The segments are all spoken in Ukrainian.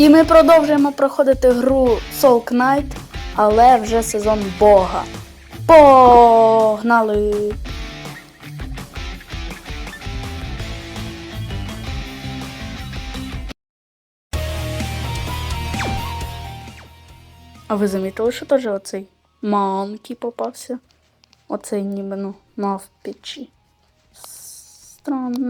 І ми продовжуємо проходити гру Soul Knight, але вже сезон Бога. Погнали! А ви замітили, що теж оцей манкі попався? Оцей ніби ну, навпічі. Странно.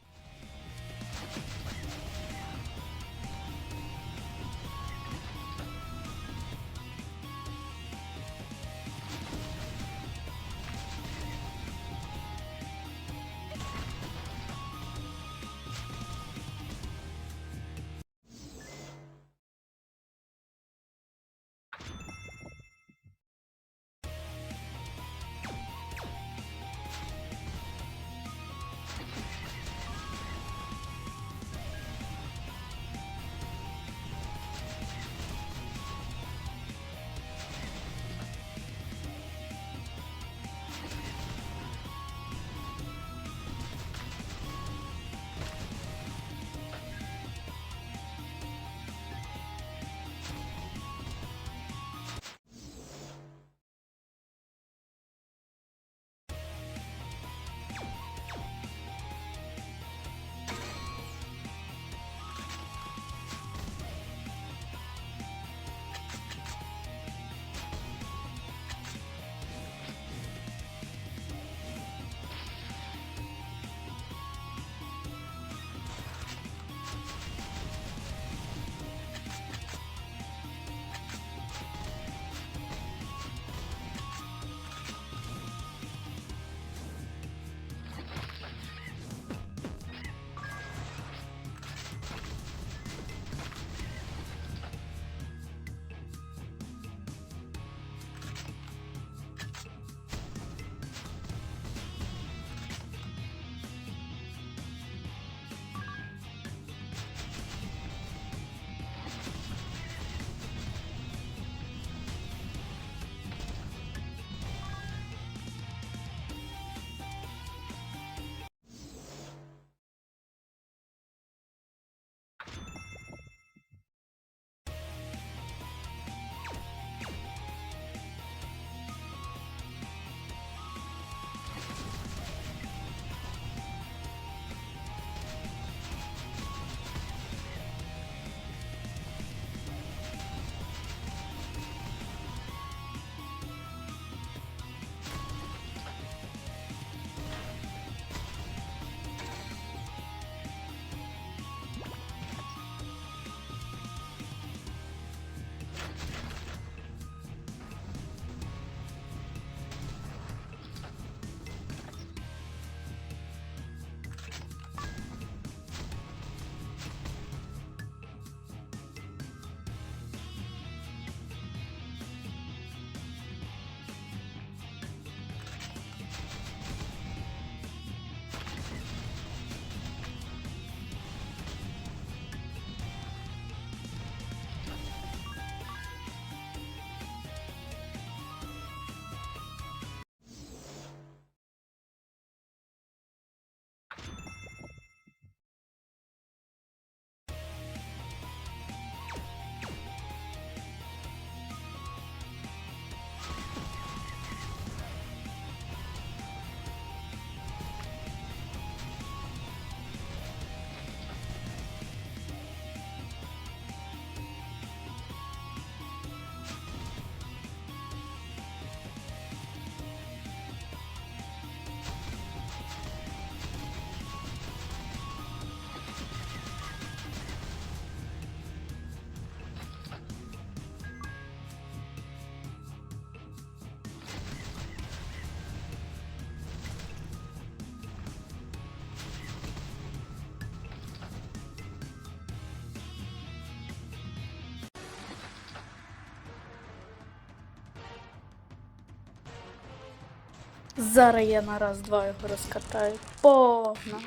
Зараз я на раз-два його розкатаю. Погнали.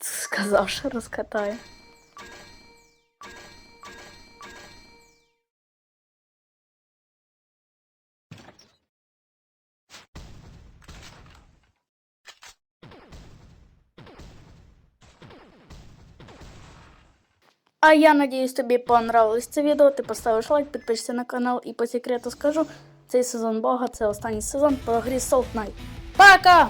Сказав, що розкатаю. А я надіюсь, тобі понравилось це відео. Ти поставиш лайк, підпишся на канал і по секрету скажу, цей сезон Бога це останній сезон про грі Salt. Пока!